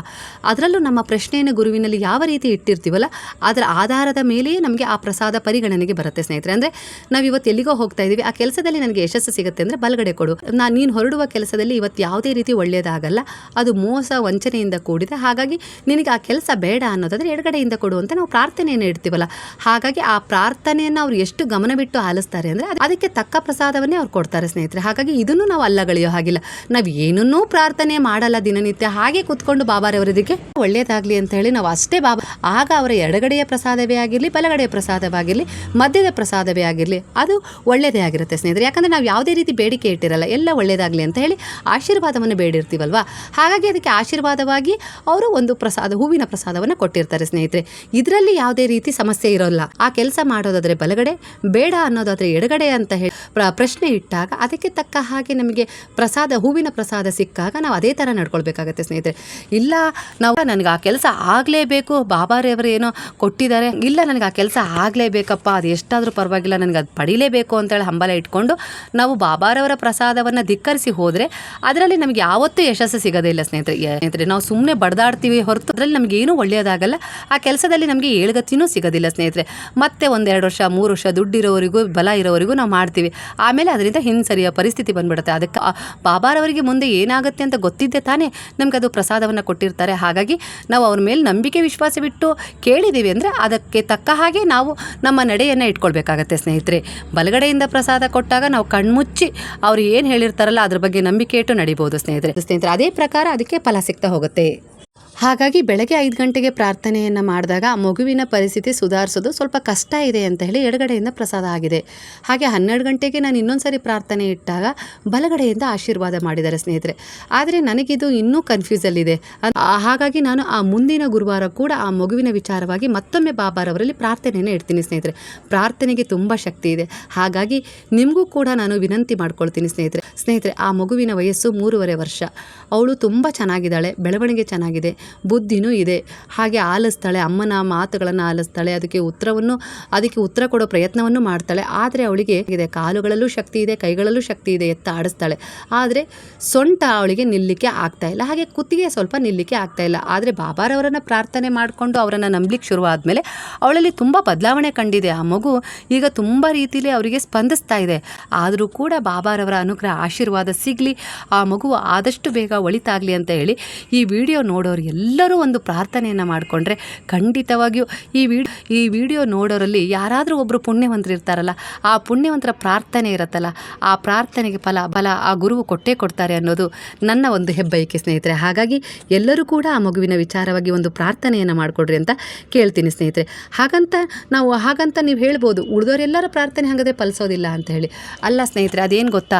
ಅದರಲ್ಲೂ ನಮ್ಮ ಪ್ರಶ್ನೆಯನ್ನು ಗುರುವಿನಲ್ಲಿ ಯಾವ ರೀತಿ ಇಟ್ಟಿರ್ತೀವಲ್ಲ, ಅದರ ಆಧಾರದ ಮೇಲೆಯೇ ನಮಗೆ ಆ ಪ್ರಸಾದ ಪರಿಗಣನೆಗೆ ಬರುತ್ತೆ ಸ್ನೇಹಿತರೆ. ಅಂದರೆ ನಾವು ಇವತ್ತು ಎಲ್ಲಿಗೋ ಹೋಗ್ತಾ ಇದ್ದೀವಿ. ಆ ಕೆಲಸದಲ್ಲಿ ನನಗೆ ಯಶಸ್ಸು ಸಿಗುತ್ತೆ ಅಂದರೆ ಬಲಗಡೆ ಕೊಡು. ನಾನು ನೀನು ಹೊರಡುವ ಕೆಲಸದಲ್ಲಿ ಇವತ್ತು ಯಾವುದೇ ರೀತಿ ಒಳ್ಳೆಯದಾಗಲ್ಲ. ಅದು ಮೋಸ, ವಂಚನೆಯಿಂದ ಕೂಡಿದೆ. ಹಾಗಾಗಿ ನಿನಗೆ ಆ ಕೆಲಸ ಬೇಡ ಅನ್ನೋದಾದರೆ ಎಡಗಡೆಯಿಂದ ಕೊಡು ಅಂತ ನಾವು ಪ್ರಾರ್ಥನೆಯನ್ನು ಇಡ್ತೀವಲ್ಲ. ಹಾಗಾಗಿ ಆ ಪ್ರಾರ್ಥನೆಯನ್ನು ಅವ್ರು ಎಷ್ಟು ಗಮನ ಬಿಟ್ಟು ಆಲಿಸ್ತಾರೆ ಅಂದರೆ ಅದಕ್ಕೆ ತಕ್ಕ ಪ್ರಸಾದವನ್ನೇ ಅವ್ರು ಕೊಡ್ತಾರೆ ಸ್ನೇಹಿತರೆ. ಹಾಗಾಗಿ ಇದನ್ನು ನಾವು ಅಲ್ಲಗಳೆಯೋ ಹಾಗಿಲ್ಲ. ನಾವು ಏನನ್ನೂ ಪ್ರಾರ್ಥನೆ ಮಾಡಲ್ಲ ದಿನನಿತ್ಯ. ಹಾಗೆ ಕೂತ್ಕೊಂಡು ಬಾಬಾರವರದಿಕ್ಕೆ ಒಳ್ಳೆಯದಾಗಲಿ ಅಂತ ಹೇಳಿ ನಾವು ಅಷ್ಟೇ ಬಾಬಾ. ಆಗ ಅವರ ಎಡಗಡೆಯ ಪ್ರಸಾದವೇ ಆಗಿರಲಿ, ಬಲಗಡೆಯ ಪ್ರಸಾದವಾಗಿರಲಿ, ಮಧ್ಯದ ಪ್ರಸಾದವೇ ಆಗಿರಲಿ, ಅದು ಒಳ್ಳೆಯದೇ ಆಗಿರುತ್ತೆ ಸ್ನೇಹಿತರೆ. ಯಾಕಂದರೆ ನಾವು ಯಾವುದೇ ರೀತಿ ಬೇಡಿಕೆ ಇಟ್ಟಿರಲ್ಲ, ಎಲ್ಲ ಒಳ್ಳೆಯದಾಗಲಿ ಅಂತ ಹೇಳಿ ಆಶೀರ್ವಾದವನ್ನು ಬೇಡಿರ್ತೀವಲ್ವಾ? ಹಾಗಾಗಿ ಅದಕ್ಕೆ ಆಶೀರ್ವಾದವಾಗಿ ಅವರು ಒಂದು ಪ್ರಸಾದ, ಹೂವಿನ ಪ್ರಸಾದವನ್ನು ಕೊಟ್ಟಿರ್ತಾರೆ ಸ್ನೇಹಿತರೆ. ಇದರಲ್ಲಿ ಯಾವುದೇ ರೀತಿ ಸಮಸ್ಯೆ ಇರೋಲ್ಲ. ಅಲ್ಲ ಆ ಕೆಲಸ ಮಾಡೋದಾದ್ರೆ ಬಲಗಡೆ, ಬೇಡ ಅನ್ನೋದಾದ್ರೆ ಎಡಗಡೆ ಅಂತ ಹೇಳಿ ಪ್ರ- ಪ್ರಶ್ನೆ ಇಟ್ಟಾಗ ಅದಕ್ಕೆ ತಕ್ಕ ಹಾಗೆ ನಮಗೆ ಪ್ರಸಾದ, ಹೂವಿನ ಪ್ರಸಾದ ಸಿಕ್ಕಾಗ ನಾವು ಅದೇ ಥರ ನಡ್ಕೊಳ್ಬೇಕಾಗತ್ತೆ ಸ್ನೇಹಿತರೆ. ಇಲ್ಲ, ನಾವು ನನಗೆ ಆ ಕೆಲಸ ಆಗಲೇಬೇಕು ಬಾಬಾರವರು ಏನೋ ಕೊಟ್ಟಿದ್ದಾರೆ. ಇಲ್ಲ, ನನಗೆ ಆ ಕೆಲಸ ಆಗಲೇಬೇಕಪ್ಪ, ಅದು ಎಷ್ಟಾದರೂ ಪರವಾಗಿಲ್ಲ, ನನಗೆ ಅದು ಪಡಿಲೇಬೇಕು ಅಂತೇಳಿ ಹಂಬಲ ಇಟ್ಕೊಂಡು ನಾವು ಬಾಬಾರವರ ಪ್ರಸಾದವನ್ನು ಧಿಕ್ಕರಿಸಿ ಹೋದರೆ ಅದರಲ್ಲಿ ನಮಗೆ ಯಾವತ್ತೂ ಯಶಸ್ಸು ಸಿಗೋದೇ ಇಲ್ಲ ಸ್ನೇಹಿತರೆ. ಸ್ನೇಹಿತರೆ, ನಾವು ಸುಮ್ಮನೆ ಬಡದಾಡ್ತೀವಿ ಹೊರತು, ಅದರಲ್ಲಿ ನಮಗೇನು ಒಳ್ಳೆಯದಾಗಲ್ಲ. ಆ ಕೆಲಸದಲ್ಲಿ ನಮಗೆ ಏಳುಗತಿನೂ ಸಿಗೋದಿಲ್ಲ ಸ್ನೇಹಿತರೆ. ಮತ್ತೆ ಒಂದೆರಡು ವರ್ಷ, ಮೂರು ವರ್ಷ ದುಡ್ಡಿರೋವರೆಗೂ, ಬಲ ಇರೋವರೆಗೂ ನಾವು ಮಾಡ್ತೀವಿ. ಆಮೇಲೆ ಅದರಿಂದ ಹಿಂಸರಿಯ ಪರಿಸ್ಥಿತಿ ಬಂದ್ಬಿಡುತ್ತೆ. ಅದಕ್ಕೆ ಬಾಬಾರವರಿಗೆ ಮುಂದೆ ಏನಾಗುತ್ತೆ ಅಂತ ಗೊತ್ತಿದ್ದೆ ತಾನೇ ನಮ್ಗೆ ಅದು ಪ್ರಸಾದವನ್ನು ಕೊಟ್ಟಿರ್ತಾರೆ. ಹಾಗಾಗಿ ನಾವು ಅವ್ರ ಮೇಲೆ ನಂಬಿಕೆ ವಿಶ್ವಾಸ ಬಿಟ್ಟು ಕೇಳಿದ್ದೀವಿ ಅಂದರೆ ಅದಕ್ಕೆ ತಕ್ಕ ಹಾಗೆ ನಾವು ನಮ್ಮ ನಡೆಯನ್ನು ಇಟ್ಕೊಳ್ಬೇಕಾಗತ್ತೆ ಸ್ನೇಹಿತರೆ. ಬಲಗಡೆಯಿಂದ ಪ್ರಸಾದ ಕೊಟ್ಟಾಗ ನಾವು ಕಣ್ಮುಚ್ಚಿ ಅವ್ರು ಏನು ಹೇಳಿರ್ತಾರಲ್ಲ ಅದ್ರ ಬಗ್ಗೆ ನಂಬಿಕೆ ಇಟ್ಟು ನಡಿಬೋದು ಸ್ನೇಹಿತರೆ. ಸ್ನೇಹಿತರೆ, ಅದೇ ಪ್ರಕಾರ ಅದಕ್ಕೆ ಫಲ ಸಿಗ್ತಾ ಹೋಗುತ್ತೆ. ಹಾಗಾಗಿ ಬೆಳಗ್ಗೆ ಐದು ಗಂಟೆಗೆ ಪ್ರಾರ್ಥನೆಯನ್ನು ಮಾಡಿದಾಗ ಮಗುವಿನ ಪರಿಸ್ಥಿತಿ ಸುಧಾರಿಸೋದು ಸ್ವಲ್ಪ ಕಷ್ಟ ಇದೆ ಅಂತ ಹೇಳಿ ಎಡಗಡೆಯಿಂದ ಪ್ರಸಾದ ಆಗಿದೆ. ಹಾಗೆ ಹನ್ನೆರಡು ಗಂಟೆಗೆ ನಾನು ಇನ್ನೊಂದು ಸಾರಿ ಪ್ರಾರ್ಥನೆ ಇಟ್ಟಾಗ ಬಲಗಡೆಯಿಂದ ಆಶೀರ್ವಾದ ಮಾಡಿದ್ದಾರೆ ಸ್ನೇಹಿತರೆ. ಆದರೆ ನನಗಿದು ಇನ್ನೂ ಕನ್ಫ್ಯೂಸಲ್ಲಿದೆ ಹಾಗಾಗಿ ನಾನು ಆ ಮುಂದಿನ ಗುರುವಾರ ಕೂಡ ಆ ಮಗುವಿನ ವಿಚಾರವಾಗಿ ಮತ್ತೊಮ್ಮೆ ಬಾಬಾರವರಲ್ಲಿ ಪ್ರಾರ್ಥನೆಯನ್ನು ಇಡ್ತೀನಿ ಸ್ನೇಹಿತರೆ. ಪ್ರಾರ್ಥನೆಗೆ ತುಂಬ ಶಕ್ತಿ ಇದೆ. ಹಾಗಾಗಿ ನಿಮಗೂ ಕೂಡ ನಾನು ವಿನಂತಿ ಮಾಡ್ಕೊಳ್ತೀನಿ ಸ್ನೇಹಿತರೆ. ಸ್ನೇಹಿತರೆ, ಆ ಮಗುವಿನ ವಯಸ್ಸು ಮೂರುವರೆ ವರ್ಷ. ಅವಳು ತುಂಬ ಚೆನ್ನಾಗಿದ್ದಾಳೆ, ಬೆಳವಣಿಗೆ ಚೆನ್ನಾಗಿದೆ, ಬುದ್ಧಿನೂ ಇದೆ. ಹಾಗೆ ಆಲಿಸ್ತಾಳೆ, ಅಮ್ಮನ ಮಾತುಗಳನ್ನು ಆಲಿಸ್ತಾಳೆ, ಅದಕ್ಕೆ ಉತ್ತರವನ್ನು, ಅದಕ್ಕೆ ಉತ್ತರ ಕೊಡೋ ಪ್ರಯತ್ನವನ್ನು ಮಾಡ್ತಾಳೆ. ಆದರೆ ಅವಳಿಗೆ ಇದೆ, ಕಾಲುಗಳಲ್ಲೂ ಶಕ್ತಿ ಇದೆ, ಕೈಗಳಲ್ಲೂ ಶಕ್ತಿ ಇದೆ, ಎತ್ತ ಆಡಿಸ್ತಾಳೆ. ಆದರೆ ಸೊಂಟ ಅವಳಿಗೆ ನಿಲ್ಲಕ್ಕೆ ಆಗ್ತಾ ಇಲ್ಲ. ಹಾಗೆ ಕುತ್ತಿಗೆ ಸ್ವಲ್ಪ ನಿಲ್ಲಕ್ಕೆ ಆಗ್ತಾ ಇಲ್ಲ. ಆದರೆ ಬಾಬಾರವರನ್ನು ಪ್ರಾರ್ಥನೆ ಮಾಡಿಕೊಂಡು ಅವರನ್ನು ನಂಬಲಿಕ್ಕೆ ಶುರುವಾದಮೇಲೆ ಅವಳಲ್ಲಿ ತುಂಬ ಬದಲಾವಣೆ ಕಂಡಿದೆ. ಆ ಮಗು ಈಗ ತುಂಬ ರೀತಿಯಲ್ಲಿ ಅವರಿಗೆ ಸ್ಪಂದಿಸ್ತಾ ಇದೆ. ಆದರೂ ಕೂಡ ಬಾಬಾರವರ ಅನುಗ್ರಹ ಸಿಗಲಿ, ಆ ಮಗು ಆದಷ್ಟು ಬೇಗ ಒಳಿತಾಗಲಿ ಅಂತ ಹೇಳಿ ಈ ವಿಡಿಯೋ ನೋಡೋರು ಎಲ್ಲರೂ ಒಂದು ಪ್ರಾರ್ಥನೆಯನ್ನು ಮಾಡಿಕೊಂಡ್ರೆ ಖಂಡಿತವಾಗಿಯೂ ಈ ವಿಡಿಯೋ ಈ ವಿಡಿಯೋ ನೋಡೋರಲ್ಲಿ ಯಾರಾದರೂ ಒಬ್ಬರು ಪುಣ್ಯವಂತರು ಇರ್ತಾರಲ್ಲ, ಆ ಪುಣ್ಯವಂತರ ಪ್ರಾರ್ಥನೆ ಇರುತ್ತಲ್ಲ, ಆ ಪ್ರಾರ್ಥನೆಗೆ ಫಲ ಫಲ ಆ ಗುರುವು ಕೊಟ್ಟೇ ಕೊಡ್ತಾರೆ ಅನ್ನೋದು ನನ್ನ ಒಂದು ಹೆಬ್ಬಯಕೆ ಸ್ನೇಹಿತರೆ. ಹಾಗಾಗಿ ಎಲ್ಲರೂ ಕೂಡ ಆ ಮಗುವಿನ ವಿಚಾರವಾಗಿ ಒಂದು ಪ್ರಾರ್ಥನೆಯನ್ನು ಮಾಡಿಕೊಡ್ರಿ ಅಂತ ಕೇಳ್ತೀನಿ ಸ್ನೇಹಿತರೆ. ಹಾಗಂತ ನಾವು, ಹಾಗಂತ ನೀವು ಹೇಳ್ಬೋದು ಉಳಿದವರೆಲ್ಲರ ಪ್ರಾರ್ಥನೆ ಹಾಗಾದರೆ ಫಲಿಸೋದಿಲ್ಲ ಅಂತ ಹೇಳಿ. ಅಲ್ಲ ಸ್ನೇಹಿತರೆ, ಅದೇನು ಗೊತ್ತಾ?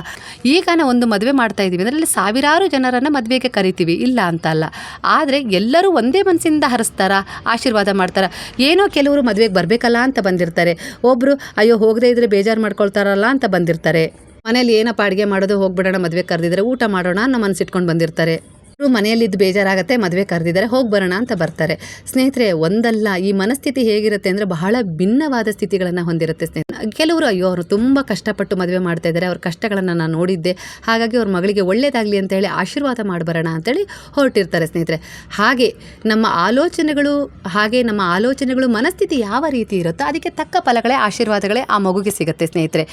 ಈಗ ನಾವು ಒಂದು ಮದುವೆ ಮಾಡ್ತಾ ಇದ್ದೀವಿ. ಅದರಲ್ಲಿ ಸಾವಿರಾರು ಜನರನ್ನು ಮದುವೆಗೆ ಕರಿತೀವಿ. ಇಲ್ಲ ಅಂತ ಅಲ್ಲ. ಆದರೆ ಎಲ್ಲರೂ ಒಂದೇ ಮನಸ್ಸಿಂದ ಹರಿಸ್ತಾರ, ಆಶೀರ್ವಾದ ಮಾಡ್ತಾರ. ಏನೋ ಕೆಲವರು ಮದುವೆಗೆ ಬರಬೇಕಲ್ಲ ಅಂತ ಬಂದಿರ್ತಾರೆ. ಒಬ್ಬರು ಅಯ್ಯೋ, ಹೋಗದೇ ಇದ್ರೆ ಬೇಜಾರು ಮಾಡ್ಕೊಳ್ತಾರಲ್ಲ ಅಂತ ಬಂದಿರ್ತಾರೆ. ಮನೇಲಿ ಏನಪ್ಪ ಅಡುಗೆ ಮಾಡೋದು, ಹೋಗ್ಬಿಡೋಣ ಮದುವೆ ಕರೆದಿದ್ರೆ ಊಟ ಮಾಡೋಣ ಅನ್ನೋ ಮನಸ್ಸಿಟ್ಕೊಂಡು ಬಂದಿರ್ತಾರೆ. ಇವ್ರು ಮನೆಯಲ್ಲಿದ್ದು ಬೇಜಾರಾಗತ್ತೆ, ಮದುವೆ ಕರೆದಿದ್ದಾರೆ, ಹೋಗಿ ಬರೋಣ ಅಂತ ಬರ್ತಾರೆ. ಸ್ನೇಹಿತರೆ, ಒಂದಲ್ಲ, ಈ ಮನಸ್ಥಿತಿ ಹೇಗಿರುತ್ತೆ ಅಂದರೆ ಬಹಳ ಭಿನ್ನವಾದ ಸ್ಥಿತಿಗಳನ್ನು ಹೊಂದಿರುತ್ತೆ ಸ್ನೇಹಿತರೆ. ಕೆಲವರು, ಅಯ್ಯೋ, ಅವರು ತುಂಬ ಕಷ್ಟಪಟ್ಟು ಮದುವೆ ಮಾಡ್ತಾ ಇದ್ದಾರೆ, ಅವ್ರ ಕಷ್ಟಗಳನ್ನು ನಾನು ನೋಡಿದ್ದೆ, ಹಾಗಾಗಿ ಅವ್ರ ಮಗಳಿಗೆ ಒಳ್ಳೇದಾಗಲಿ ಅಂತ ಹೇಳಿ ಆಶೀರ್ವಾದ ಮಾಡಿ ಬರೋಣ ಅಂತೇಳಿ ಹೊರಟಿರ್ತಾರೆ ಸ್ನೇಹಿತರೆ. ಹಾಗೆ ನಮ್ಮ ಆಲೋಚನೆಗಳು, ಹಾಗೆ ನಮ್ಮ ಆಲೋಚನೆಗಳು ಮನಸ್ಥಿತಿ ಯಾವ ರೀತಿ ಇರುತ್ತೋ ಅದಕ್ಕೆ ತಕ್ಕ ಫಲಗಳೇ, ಆಶೀರ್ವಾದಗಳೇ ಆ ಮಗುಗೆ ಸಿಗುತ್ತೆ ಸ್ನೇಹಿತರೆ.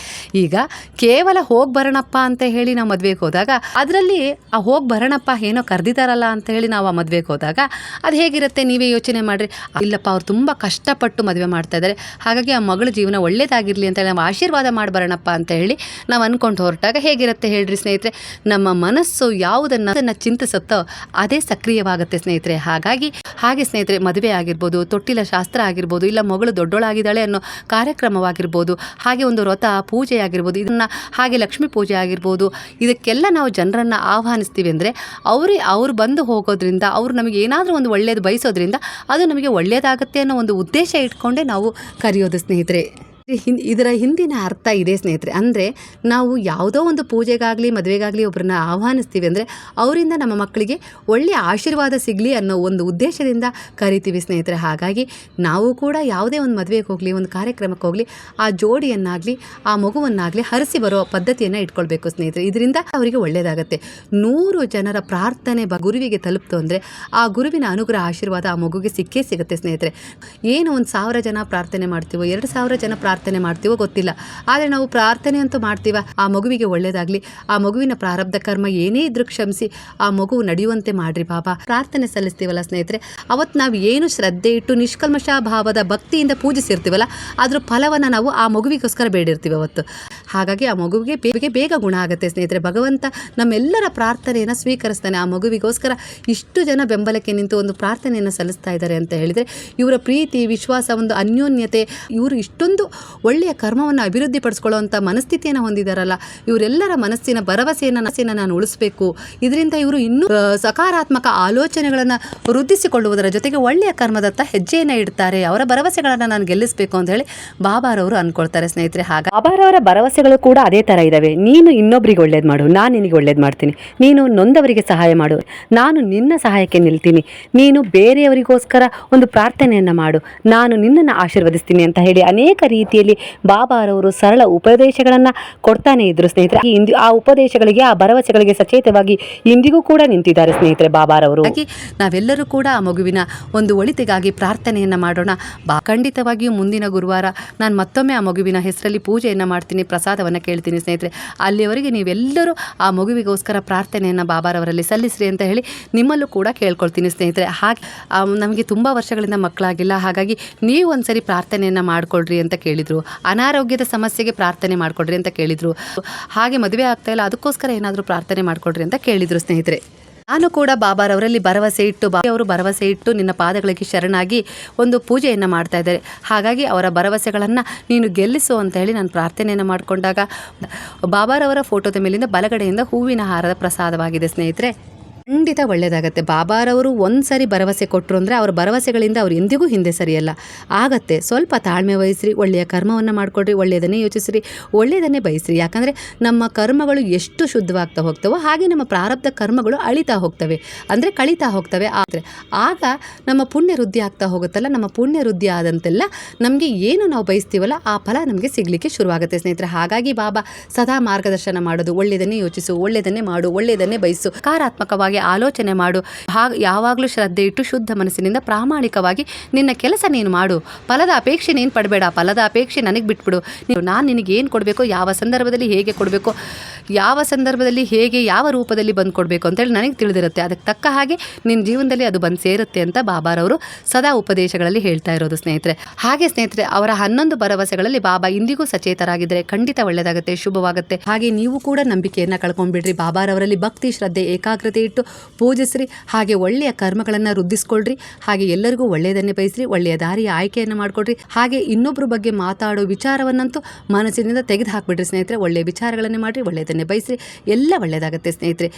ಈಗ ಕೇವಲ ಹೋಗಿ ಬರೋಣಪ್ಪ ಅಂತ ಹೇಳಿ ನಾವು ಮದುವೆಗೆ ಹೋದಾಗ, ಅದರಲ್ಲಿ ಆ ಹೋಗಿ ಬರೋಣಪ್ಪ ಏನೋ ಕರೆದಿದ್ದಾರಲ್ಲ ಅಂತ ಹೇಳಿ ನಾವು ಆ ಮದುವೆಗೆ ಹೋದಾಗ ಅದು ಹೇಗಿರುತ್ತೆ, ನೀವೇ ಯೋಚನೆ ಮಾಡಿರಿ. ಇಲ್ಲಪ್ಪ, ಅವ್ರು ತುಂಬ ಕಷ್ಟಪಟ್ಟು ಮದುವೆ ಮಾಡ್ತಾ ಇದ್ದಾರೆ ಹಾಗಾಗಿ ಆ ಮಗಳ ಜೀವನ ಒಳ್ಳೇದಾಗಿರಲಿ ಅಂತ ನಾವು ಆಶೀರ್ವಾದ ಮಾಡಬಾರಣಪ್ಪ ಬರೋಣಪ್ಪ ಅಂತ ಹೇಳಿ ನಾವು ಅಂದ್ಕೊಂಡು ಹೊರಟಾಗ ಹೇಗಿರುತ್ತೆ ಹೇಳ್ರಿ ಸ್ನೇಹಿತರೆ, ನಮ್ಮ ಮನಸ್ಸು ಯಾವುದನ್ನು ಅದನ್ನು ಚಿಂತಿಸುತ್ತೋ ಅದೇ ಸಕ್ರಿಯವಾಗುತ್ತೆ ಸ್ನೇಹಿತರೆ. ಹಾಗಾಗಿ ಹಾಗೆ ಸ್ನೇಹಿತರೆ, ಮದುವೆ ಆಗಿರ್ಬೋದು, ತೊಟ್ಟಿಲ ಶಾಸ್ತ್ರ ಆಗಿರ್ಬೋದು, ಇಲ್ಲ ಮಗಳು ದೊಡ್ಡೋಳಾಗಿದ್ದಾಳೆ ಅನ್ನೋ ಕಾರ್ಯಕ್ರಮವಾಗಿರ್ಬೋದು, ಹಾಗೆ ಒಂದು ವ್ರತ, ಪೂಜೆ ಆಗಿರ್ಬೋದು, ಇದನ್ನು ಹಾಗೆ ಲಕ್ಷ್ಮೀ ಪೂಜೆ ಆಗಿರ್ಬೋದು, ಇದಕ್ಕೆಲ್ಲ ನಾವು ಜನರನ್ನು ಆಹ್ವಾನಿಸ್ತೀವಿ ಅಂದರೆ ಅವರೇ ಅವ್ರು ಬಂದು ಹೋಗೋದ್ರಿಂದ, ಅವ್ರು ನಮಗೆ ಏನಾದರೂ ಒಂದು ಒಳ್ಳೇದು ಬಯಸೋದ್ರಿಂದ ಅದು ನಮಗೆ ಒಳ್ಳೆಯದಾಗುತ್ತೆ ಅನ್ನೋ ಒಂದು ಉದ್ದೇಶ ಇಟ್ಕೊಂಡೇ ನಾವು ಕರೆಯೋದು ಸ್ನೇಹಿತರೆ. ಇದರ ಹಿಂದಿನ ಅರ್ಥ ಇದೆ ಸ್ನೇಹಿತರೆ. ಅಂದರೆ ನಾವು ಯಾವುದೋ ಒಂದು ಪೂಜೆಗಾಗಲಿ, ಮದುವೆಗಾಗಲಿ ಒಬ್ಬರನ್ನ ಆಹ್ವಾನಿಸ್ತೀವಿ ಅಂದರೆ ಅವರಿಂದ ನಮ್ಮ ಮಕ್ಕಳಿಗೆ ಒಳ್ಳೆಯ ಆಶೀರ್ವಾದ ಸಿಗಲಿ ಅನ್ನೋ ಒಂದು ಉದ್ದೇಶದಿಂದ ಕರಿತೀವಿ ಸ್ನೇಹಿತರೆ. ಹಾಗಾಗಿ ನಾವು ಕೂಡ ಯಾವುದೇ ಒಂದು ಮದುವೆಗೆ ಹೋಗಲಿ, ಒಂದು ಕಾರ್ಯಕ್ರಮಕ್ಕೆ ಹೋಗಲಿ, ಆ ಜೋಡಿಯನ್ನಾಗಲಿ, ಆ ಮಗುವನ್ನಾಗಲಿ ಹರಿಸಿ ಬರೋ ಪದ್ಧತಿಯನ್ನು ಇಟ್ಕೊಳ್ಬೇಕು ಸ್ನೇಹಿತರೆ. ಇದರಿಂದ ಅವರಿಗೆ ಒಳ್ಳೆಯದಾಗುತ್ತೆ ನೂರು ಜನರ ಪ್ರಾರ್ಥನೆ ಬ, ಗುರುವಿಗೆ ತಲುಪ್ತು ಅಂದರೆ ಆ ಗುರುವಿನ ಅನುಗ್ರಹ, ಆಶೀರ್ವಾದ ಆ ಮಗುಗೆ ಸಿಕ್ಕೇ ಸಿಗುತ್ತೆ ಸ್ನೇಹಿತರೆ. ಏನು ಒಂದು ಸಾವಿರ ಜನ ಪ್ರಾರ್ಥನೆ ಮಾಡ್ತೀವೋ, ಎರಡು ಸಾವಿರ ಜನ ಪ್ರಾರ್ಥನೆ ಮಾಡ್ತೀವೋ ಗೊತ್ತಿಲ್ಲ. ಆದರೆ ನಾವು ಪ್ರಾರ್ಥನೆ ಅಂತೂ ಮಾಡ್ತೀವ. ಆ ಮಗುವಿಗೆ ಒಳ್ಳೆಯದಾಗಲಿ ಆ ಮಗುವಿನ ಪ್ರಾರಬ್ಧ ಕರ್ಮ ಏನೇ ಇದ್ರೂ ಕ್ಷಮಿಸಿ, ಆ ಮಗು ನಡೆಯುವಂತೆ ಮಾಡ್ರಿ ಬಾಬಾ ಪ್ರಾರ್ಥನೆ ಸಲ್ಲಿಸ್ತೀವಲ್ಲ ಸ್ನೇಹಿತರೆ ಅವತ್ತು ನಾವು ಏನು ಶ್ರದ್ಧೆ ಇಟ್ಟು ನಿಷ್ಕಲ್ಮಶ ಭಾವದ ಭಕ್ತಿಯಿಂದ ಪೂಜಿಸಿರ್ತೀವಲ್ಲ, ಅದ್ರ ಫಲವನ್ನು ನಾವು ಆ ಮಗುವಿಗೋಸ್ಕರ ಬೇಡಿರ್ತೀವಿ ಅವತ್ತು. ಹಾಗಾಗಿ ಆ ಮಗುವಿಗೆ ಬೇಗ ಬೇಗ ಗುಣ ಆಗುತ್ತೆ ಸ್ನೇಹಿತರೆ. ಭಗವಂತ ನಮ್ಮೆಲ್ಲರ ಪ್ರಾರ್ಥನೆಯನ್ನು ಸ್ವೀಕರಿಸ್ತಾನೆ. ಆ ಮಗುವಿಗೋಸ್ಕರ ಇಷ್ಟು ಜನ ಬೆಂಬಲಕ್ಕೆ ನಿಂತು ಒಂದು ಪ್ರಾರ್ಥನೆಯನ್ನು ಸಲ್ಲಿಸ್ತಾ ಇದ್ದಾರೆ ಅಂತ ಹೇಳಿದರೆ, ಇವರ ಪ್ರೀತಿ, ವಿಶ್ವಾಸ, ಒಂದು ಅನ್ಯೋನ್ಯತೆ, ಇವರು ಇಷ್ಟೊಂದು ಒಳ್ಳೆಯ ಕರ್ಮವನ್ನು ಅಭಿವೃದ್ಧಿಪಡಿಸ್ಕೊಳ್ಳುವಂಥ ಮನಸ್ಥಿತಿಯನ್ನು ಹೊಂದಿದಾರಲ್ಲ, ಇವರೆಲ್ಲರ ಮನಸ್ಸಿನ ಭರವಸೆಯನ್ನು ಮನಸ್ಸಿನ ನಾನು ಉಳಿಸಬೇಕು. ಇದರಿಂದ ಇವರು ಇನ್ನೂ ಸಕಾರಾತ್ಮಕ ಆಲೋಚನೆಗಳನ್ನು ವೃದ್ಧಿಸಿಕೊಳ್ಳುವುದರ ಜೊತೆಗೆ ಒಳ್ಳೆಯ ಕರ್ಮದತ್ತ ಹೆಜ್ಜೆಯನ್ನು ಇಡ್ತಾರೆ. ಅವರ ಭರವಸೆಗಳನ್ನು ನಾನು ಗೆಲ್ಲಿಸಬೇಕು ಅಂತ ಹೇಳಿ ಬಾಬಾರವರು ಅನ್ಕೊಳ್ತಾರೆ ಸ್ನೇಹಿತರೆ, ಹಾಗೆ. ಬಾಬಾರವರ ಭರವಸೆಗಳು ಕೂಡ ಅದೇ ಥರ ಇದ್ದಾವೆ ನೀನು ಇನ್ನೊಬ್ರಿಗೆ ಒಳ್ಳೇದು ಮಾಡು, ನಾನು ನಿನಗೆ ಒಳ್ಳೇದು ಮಾಡ್ತೀನಿ. ನೀನು ನೊಂದವರಿಗೆ ಸಹಾಯ ಮಾಡು, ನಾನು ನಿನ್ನ ಸಹಾಯಕ್ಕೆ ನಿಲ್ತೀನಿ. ನೀನು ಬೇರೆಯವರಿಗೋಸ್ಕರ ಒಂದು ಪ್ರಾರ್ಥನೆಯನ್ನು ಮಾಡು, ನಾನು ನಿನ್ನನ್ನು ಆಶೀರ್ವದಿಸ್ತೀನಿ ಅಂತ ಹೇಳಿ ಅನೇಕ ರೀತಿಯಲ್ಲಿ ಬಾಬಾರವರು ಸರಳ ಉಪದೇಶಗಳನ್ನು ಕೊಡ್ತಾನೆ ಇದ್ರು ಸ್ನೇಹಿತರೆ. ಇಂದಿ ಆ ಉಪದೇಶಗಳಿಗೆ, ಆ ಭರವಸೆಗಳಿಗೆ ಸಚೇತವಾಗಿ ಇಂದಿಗೂ ಕೂಡ ನಿಂತಿದ್ದಾರೆ ಸ್ನೇಹಿತರೆ ಬಾಬಾರವರು. ಹಾಗಾಗಿ ನಾವೆಲ್ಲರೂ ಕೂಡ ಆ ಮಗುವಿನ ಒಂದು ಒಳಿತಿಗಾಗಿ ಪ್ರಾರ್ಥನೆಯನ್ನು ಮಾಡೋಣ. ಬಾ, ಖಂಡಿತವಾಗಿಯೂ ಮುಂದಿನ ಗುರುವಾರ ನಾನು ಮತ್ತೊಮ್ಮೆ ಆ ಮಗುವಿನ ಹೆಸರಲ್ಲಿ ಪೂಜೆಯನ್ನು ಮಾಡ್ತೀನಿ, ಪ್ರಸಾದವನ್ನು ಕೇಳ್ತೀನಿ ಸ್ನೇಹಿತರೆ. ಅಲ್ಲಿವರೆಗೆ ನೀವೆಲ್ಲರೂ ಆ ಮಗುವಿಗೋಸ್ಕರ ಪ್ರಾರ್ಥನೆಯನ್ನು ಬಾಬಾರವರಲ್ಲಿ ಸಲ್ಲಿಸ್ರಿ ಅಂತ ಹೇಳಿ ನಿಮ್ಮಲ್ಲೂ ಕೂಡ ಕೇಳ್ಕೊಳ್ತೀನಿ ಸ್ನೇಹಿತರೆ. ಹಾಗೆ ನಮಗೆ ತುಂಬ ವರ್ಷಗಳಿಂದ ಮಕ್ಕಳಾಗಿಲ್ಲ. ಹಾಗಾಗಿ ನೀವು ಒಂದ್ಸರಿ ಪ್ರಾರ್ಥನೆಯನ್ನು ಮಾಡ್ಕೊಳ್ರಿ ಅಂತ ಕೇಳಿದರು. ಅನಾರೋಗ್ಯದ ಸಮಸ್ಯೆಗೆ ಪ್ರಾರ್ಥನೆ ಮಾಡಿಕೊಡ್ರಿ ಅಂತ ಕೇಳಿದರು. ಹಾಗೆ ಮದುವೆ ಆಗ್ತಾ ಇಲ್ಲ, ಅದಕ್ಕೋಸ್ಕರ ಏನಾದರೂ ಪ್ರಾರ್ಥನೆ ಮಾಡಿಕೊಡ್ರಿ ಅಂತ ಕೇಳಿದರು ಸ್ನೇಹಿತರೆ. ನಾನು ಕೂಡ ಬಾಬಾರವರಲ್ಲಿ ಭರವಸೆ ಇಟ್ಟು ಬಾ ಅವರು ಭರವಸೆ ಇಟ್ಟು ನಿನ್ನ ಪಾದಗಳಿಗೆ ಶರಣಾಗಿ ಒಂದು ಪೂಜೆಯನ್ನು ಮಾಡ್ತಾ ಇದ್ದಾರೆ. ಹಾಗಾಗಿ ಅವರ ಭರವಸೆಗಳನ್ನು ನೀನು ಗೆಲ್ಲಿಸು ಅಂತ ಹೇಳಿ ನಾನು ಪ್ರಾರ್ಥನೆಯನ್ನು ಮಾಡಿಕೊಂಡಾಗ ಬಾಬಾರವರ ಫೋಟೋದ ಮೇಲಿಂದ ಬಲಗಡೆಯಿಂದ ಹೂವಿನ ಹಾರದ ಪ್ರಸಾದವಾಗಿದೆ ಸ್ನೇಹಿತರೆ. ಖಂಡಿತ ಒಳ್ಳೆಯದಾಗತ್ತೆ ಬಾಬಾರವರು ಒಂದ್ಸರಿ ಭರವಸೆ ಕೊಟ್ಟರು ಅಂದರೆ ಅವರ ಭರವಸೆಗಳಿಂದ ಅವ್ರು ಎಂದಿಗೂ ಹಿಂದೆ ಸರಿಯಲ್ಲ. ಆಗತ್ತೆ. ಸ್ವಲ್ಪ ತಾಳ್ಮೆ ವಹಿಸ್ರಿ, ಒಳ್ಳೆಯ ಕರ್ಮವನ್ನು ಮಾಡಿಕೊಡ್ರಿ, ಒಳ್ಳೆಯದನ್ನೇ ಯೋಚಿಸ್ರಿ, ಒಳ್ಳೆಯದನ್ನೇ ಬಯಸ್ರಿ. ಯಾಕಂದರೆ ನಮ್ಮ ಕರ್ಮಗಳು ಎಷ್ಟು ಶುದ್ಧವಾಗ್ತಾ ಹೋಗ್ತವೋ ಹಾಗೆ ನಮ್ಮ ಪ್ರಾರಬ್ಧ ಕರ್ಮಗಳು ಅಳಿತಾ ಹೋಗ್ತವೆ. ಅಂದರೆ ಕಳೀತಾ ಹೋಗ್ತವೆ. ಆದರೆ ಆಗ ನಮ್ಮ ಪುಣ್ಯ ವೃದ್ಧಿ ಆಗ್ತಾ ಹೋಗುತ್ತಲ್ಲ, ನಮ್ಮ ಪುಣ್ಯ ವೃದ್ಧಿ ಆದಂತೆಲ್ಲ ನಮಗೆ ಏನು ನಾವು ಬಯಸ್ತೀವಲ್ಲ, ಆ ಫಲ ನಮಗೆ ಸಿಗಲಿಕ್ಕೆ ಶುರುವಾಗುತ್ತೆ ಸ್ನೇಹಿತರೆ. ಹಾಗಾಗಿ ಬಾಬಾ, ಸದಾ ಮಾರ್ಗದರ್ಶನ ಮಾಡೋದು, ಒಳ್ಳೆಯದನ್ನೇ ಯೋಚಿಸು, ಒಳ್ಳೆಯದನ್ನೇ ಮಾಡು, ಒಳ್ಳೆಯದನ್ನೇ ಬಯಸು ಸಕಾರಾತ್ಮಕವಾಗಿ ಆಲೋಚನೆ ಮಾಡು. ಹಾಗೆ ಯಾವಾಗಲೂ ಶ್ರದ್ಧೆ ಇಟ್ಟು ಶುದ್ಧ ಮನಸ್ಸಿನಿಂದ ಪ್ರಾಮಾಣಿಕವಾಗಿ ನಿನ್ನ ಕೆಲಸ ನೀನು ಮಾಡು. ಫಲದ ಅಪೇಕ್ಷೆ ನೀನು ಪಡಬೇಡ. ಫಲದ ಅಪೇಕ್ಷೆ ನನಗೆ ಬಿಟ್ಬಿಡು. ನೀನು, ನಾನು ನಿನಗೆ ಏನು ಕೊಡಬೇಕು, ಯಾವ ಸಂದರ್ಭದಲ್ಲಿ ಹೇಗೆ ಕೊಡಬೇಕು, ಯಾವ ಸಂದರ್ಭದಲ್ಲಿ ಹೇಗೆ ಯಾವ ರೂಪದಲ್ಲಿ ಬಂದು ಕೊಡಬೇಕು ಅಂತೇಳಿ ನನಗೆ ತಿಳಿದಿರುತ್ತೆ. ಅದಕ್ಕೆ ತಕ್ಕ ಹಾಗೆ ನಿನ್ನ ಜೀವನದಲ್ಲಿ ಅದು ಬಂದು ಸೇರುತ್ತೆ ಅಂತ ಬಾಬಾರವರು ಸದಾ ಉಪದೇಶಗಳಲ್ಲಿ ಹೇಳ್ತಾ ಇರೋದು ಸ್ನೇಹಿತರೆ. ಹಾಗೆ ಸ್ನೇಹಿತರೆ, ಅವರ ಹನ್ನೊಂದು ಭರವಸೆಗಳಲ್ಲಿ ಬಾಬಾ ಇಂದಿಗೂ ಸಚೇತರಾಗಿದ್ದರೆ ಖಂಡಿತ ಒಳ್ಳೆಯದಾಗುತ್ತೆ ಶುಭವಾಗುತ್ತೆ. ಹಾಗೆ ನೀವು ಕೂಡ ನಂಬಿಕೆಯನ್ನು ಕಳ್ಕೊಂಡ್ಬಿಡ್ರಿ. ಬಾಬಾರವರಲ್ಲಿ ಭಕ್ತಿ, ಶ್ರದ್ಧೆ, ಏಕಾಗ್ರತೆ ಇಟ್ಟು ಪೂಜಿಸ್ರಿ, ಹಾಗೆ ಒಳ್ಳೆಯ ಕರ್ಮಗಳನ್ನು ವೃದ್ಧಿಸ್ಕೊಳ್ರಿ, ಹಾಗೆ ಎಲ್ಲರಿಗೂ ಒಳ್ಳೆಯದನ್ನೇ ಬಯಸ್ರಿ, ಒಳ್ಳೆಯ ದಾರಿಯ ಆಯ್ಕೆಯನ್ನು ಮಾಡಿಕೊಡ್ರಿ, ಹಾಗೆ ಇನ್ನೊಬ್ಬರ ಬಗ್ಗೆ ಮಾತಾಡೋ ವಿಚಾರವನ್ನಂತೂ ಮನಸ್ಸಿನಿಂದ ತೆಗೆದು ಹಾಕ್ಬಿಡ್ರಿ ಸ್ನೇಹಿತರೆ ಒಳ್ಳೆಯ ವಿಚಾರಗಳನ್ನೇ ಮಾಡಿರಿ, ಒಳ್ಳೆಯದನ್ನೇ ಬಯಸ್ರಿ, ಎಲ್ಲ ಒಳ್ಳೆಯದಾಗುತ್ತೆ ಸ್ನೇಹಿತರೆ.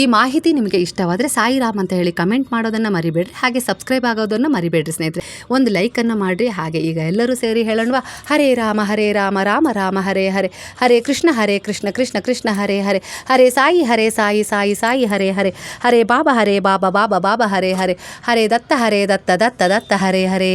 ಈ ಮಾಹಿತಿ ನಿಮಗೆ ಇಷ್ಟವಾದರೆ ಸಾಯಿರಾಮ್ ಅಂತ ಹೇಳಿ ಕಮೆಂಟ್ ಮಾಡೋದನ್ನು ಮರಿಬೇಡ್ರಿ, ಹಾಗೆ ಸಬ್ಸ್ಕ್ರೈಬ್ ಆಗೋದನ್ನು ಮರಿಬೇಡ್ರಿ ಸ್ನೇಹಿತರೆ. ಒಂದು ಲೈಕನ್ನು ಮಾಡಿರಿ, ಹಾಗೆ ಈಗ ಎಲ್ಲರೂ ಸೇರಿ ಹೇಳೋಣ ಹರೇ ರಾಮ ಹರೇ ರಾಮ ರಾಮ ರಾಮ, ಹರೇ ಹರೇ ಹರೇ ಕೃಷ್ಣ ಹರೇ ಕೃಷ್ಣ ಕೃಷ್ಣ ಕೃಷ್ಣ, ಹರೇ ಹರೇ ಹರೇ, ಸಾಯಿ ಹರೇ, ಸಾಯಿ ಸಾಯಿ ಸಾಯಿ, ಹರೇ ಹರೇ. ಹರೇ ಬಾಬಾ ಹರೇ ಬಾಬಾ ಬಾಬಾ ಬಾಬಾ ಹರೇ ಹರೇ ಹರೇ ದತ್ತ ಹರೇ ದತ್ತ ದತ್ತ ದತ್ತ ಹರೇ ಹರೇ